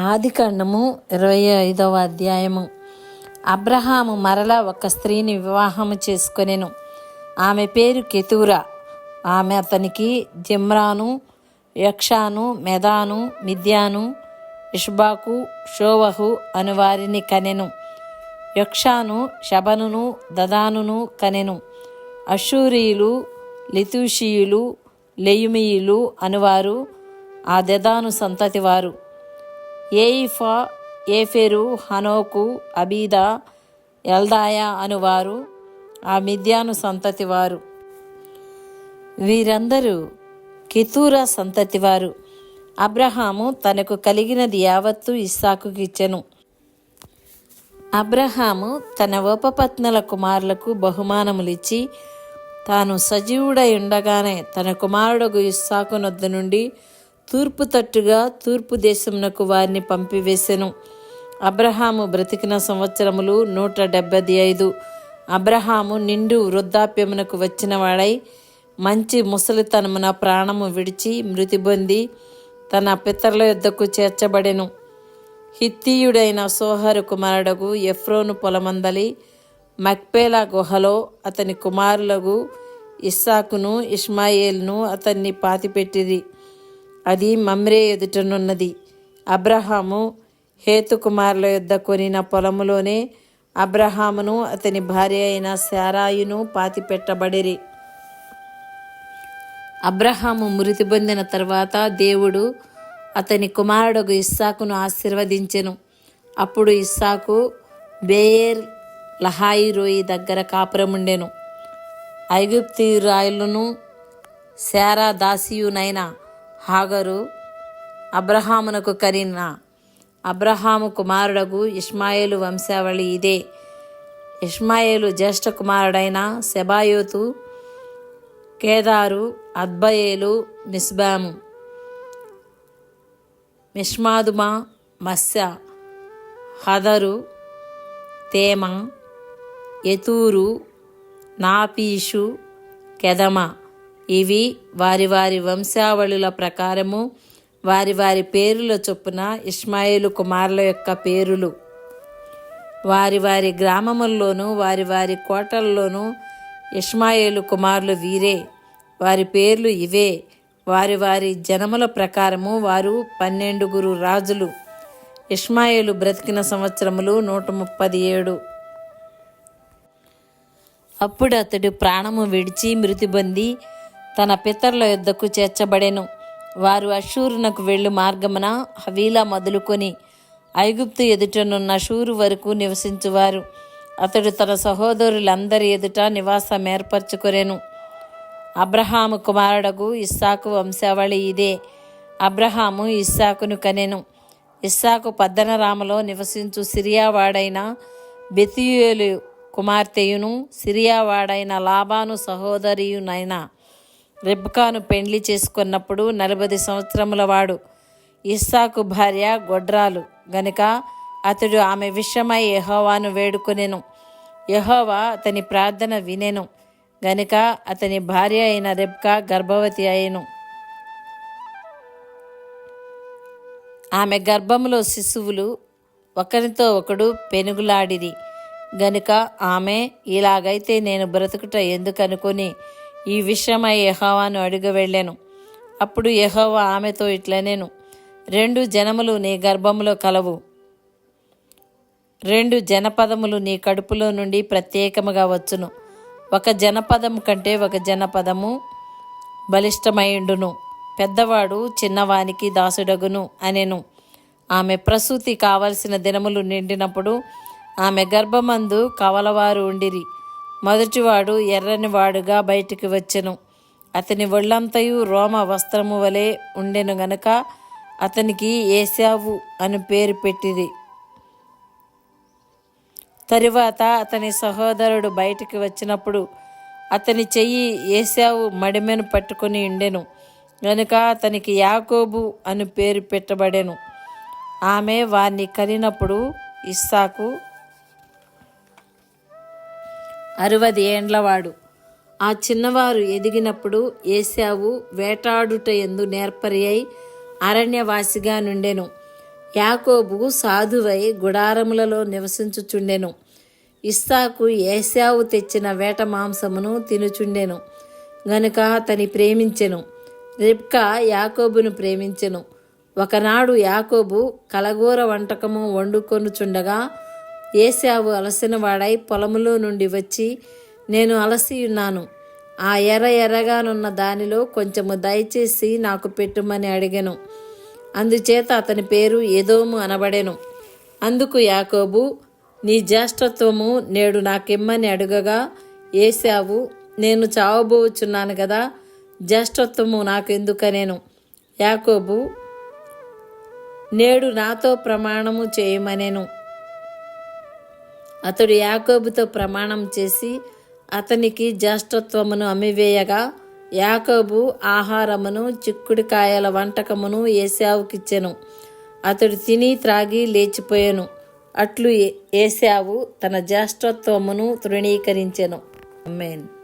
ఆది కాండము ఇరవై ఐదవ అధ్యాయము. అబ్రహాము మరల ఒక స్త్రీని వివాహము చేసుకొనెను. ఆమె పేరు కెతూరా. ఆమె అతనికి జిమ్రాను యక్షాను మెదాను మిద్యాను ఇష్బాకు షోవహు అను వారిని కనెను. యక్షాను శబనును దదానును కనెను. అషూరియులు లితూషియులు లెయుమియులు అనువారు ఆ దదాను సంతతి వారు. ఏయిఫా ఏఫెరు హనోకు అబీదా ఎల్దాయా అనువారు ఆ మిథ్యాను సంతతి వారు వీరందరూ కితూరా సంతతి వారు అబ్రహాము తనకు కలిగినది యావత్తు ఇస్సాకుకి ఇచ్చెను. అబ్రహాము తన ఉపపత్నుల కుమారులకు బహుమానములిచ్చి తాను సజీవుడై ఉండగానే తన కుమారుడు ఇస్సాకునొద్దు నుండి తూర్పు తట్టుగా తూర్పు దేశమునకు వారిని పంపివేశెను అబ్రహాము బ్రతికిన సంవత్సరములు నూట డెబ్బది ఐదు. అబ్రహాము నిండు వృద్ధాప్యమునకు వచ్చినవాడై మంచి ముసలితనమున ప్రాణము విడిచి మృతి పొంది తన పితరుల యొద్దకు చేర్చబడెను. హిత్తీయుడైన సోహరు కుమారుడగు ఎఫ్రోను పొలమందలి మక్పేలా గుహలో అతని కుమారులకు ఇస్సాకును ఇష్మాయేల్ను అతన్ని పాతిపెట్టిరి. అది మమ్రే ఎదుటనున్నది. అబ్రహాము హేతుకుమారుల యుద్ధ యొద్ద కొనిన పొలములోనే అబ్రహామును అతని భార్య అయిన శారాయును పాతిపెట్టబడిరి. అబ్రహాము మృతి పొందిన తర్వాత దేవుడు అతని కుమారుడు ఇస్సాకును ఆశీర్వదించెను. అప్పుడు ఇస్సాకు బేయర్ లహాయి రోయి దగ్గర కాపురముండెను. ఐగుప్తిరాయులను శారా దాసియునైనా హాగరు అబ్రహామునకు కరిన అబ్రహాము కుమారుడగు ఇష్మాయేలు వంశావళి ఇదే. ఇష్మాయేలు జ్యేష్ఠ కుమారుడైన సెబాయోతు కేదారు అద్బయేలు మిస్బాము మిష్మాదుమా మత్స్య హదరు తేమ ఎతూరు నాపీషు కెదమ. ఇవి వారి వారి వంశావళుల ప్రకారము వారి వారి పేరుల చొప్పున ఇస్మాయిలు కుమారుల యొక్క పేరులు. వారి వారి గ్రామముల్లోనూ వారి వారి కోటల్లోనూ ఇస్మాయిలు కుమారులు వీరే. వారి పేర్లు ఇవే. వారి వారి జనముల ప్రకారము వారు పన్నెండుగురు రాజులు. ఇస్మాయిలు బ్రతికిన సంవత్సరములు నూట ముప్పది ఏడు. అప్పుడు అతడు ప్రాణము విడిచి మృతి పొంది తన పితరుల యొద్దకు చేర్చబడెను. వారు అషూరునకు వెళ్ళు మార్గమున హవీలా మొదలుకొని ఐగుప్తు ఎదుటనున్న షూరు వరకు నివసించువారు. అతడు తన సహోదరులందరి ఎదుట నివాసం ఏర్పరచుకొనెను. అబ్రహాము కుమారుడగు ఇస్సాకు వంశావళి ఇదే. అబ్రహాము ఇస్సాకును కనెను. ఇస్సాకు పద్దనరామలో నివసించు సిరియావాడైన బెతియులు కుమార్తెయును సిరియావాడైన లాబాను సహోదరియునైనా రెబ్కాను పెండ్లి చేసుకున్నప్పుడు నలభై సంవత్సరముల వాడు ఇస్సాకు భార్య గొడ్రాలు. గనుక అతడు ఆమె విషయమై యహోవాను వేడుకొనెను. యహోవా అతని ప్రార్థన వినెను. గనుక అతని భార్య అయిన రెబ్కా గర్భవతి అయ్యను. ఆమె గర్భములో శిశువులు ఒకరితో ఒకడు పెనుగులాడిరి. గనుక ఆమె ఇలాగైతే నేను బ్రతుకుట ఎందుకనుకొని ఈ విషయమై యహోవాను అడుగు వెళ్ళాను. అప్పుడు యహోవా ఆమెతో ఇట్లనేను రెండు జనములు నీ గర్భములో కలవు. రెండు జనపదములు నీ కడుపులో నుండి ప్రత్యేకముగా వచ్చును. ఒక జనపదం కంటే ఒక జనపదము బలిష్టమైండును పెద్దవాడు చిన్నవానికి దాసుడగును అనెను. ఆమె ప్రసూతి కావలసిన దినములు నిండినప్పుడు ఆమె గర్భమందు కవలవారు ఉండిరి. మొదటివాడు ఎర్రని వాడుగా బయటికి వచ్చెను. అతని ఒళ్ళంతయు రోమ వస్త్రము వలె ఉండెను గనుక అతనికి ఏసావు అని పేరు పెట్టిరి తరువాత అతని సహోదరుడు బయటికి వచ్చినప్పుడు అతని చెయ్యి ఏసావు మడిమెను పట్టుకొని ఉండెను. గనుక అతనికి యాకోబు అని పేరు పెట్టబడెను. ఆమె వారిని కలినప్పుడు ఇస్సాకు అరవది ఏండ్లవాడు. ఆ చిన్నవారు ఎదిగినప్పుడు ఏశావు వేటాడుట ఎందు నేర్పరి అయి అరణ్యవాసిగా నుండెను. యాకోబు సాధువై గుడారములలో నివసించుచుండెను. ఇస్సాకు ఏశావు తెచ్చిన వేట మాంసమును తినుచుండెను. గనుక అతని ప్రేమించెను. రిబ్కా యాకోబును ప్రేమించెను. ఒకనాడు యాకోబు కలగూర వంటకము వండుకొనుచుండగా ఏశావు అలసినవాడై పొలములో నుండి వచ్చి నేను అలసి ఉన్నాను. ఆ ఎర్ర ఎర్రగానున్న దానిలో కొంచెము దయచేసి నాకు పెట్టుమని అడిగెను. అందుచేత అతని పేరు ఏదోము అనబడెను. అందుకు యాకోబు నీ జ్యేష్ఠత్వము నేడు నాకిమ్మని అడుగగా ఏశావు నేను చావబోచున్నాను కదా జ్యేష్ఠత్వము నాకెందుకనేను. యాకోబు నేడు నాతో ప్రమాణము చేయమనేను. అతడు యాకోబుతో ప్రమాణం చేసి అతనికి జ్యేష్ఠత్వమును అమ్మివేయగా యాకోబు ఆహారమును చిక్కుడుకాయల వంటకమును ఏసావుకిచ్చెను అతడు తిని త్రాగి లేచిపోయాను. అట్లు ఏసావు తన జ్యేష్ఠత్వమును తృణీకరించెను. అమ్మేను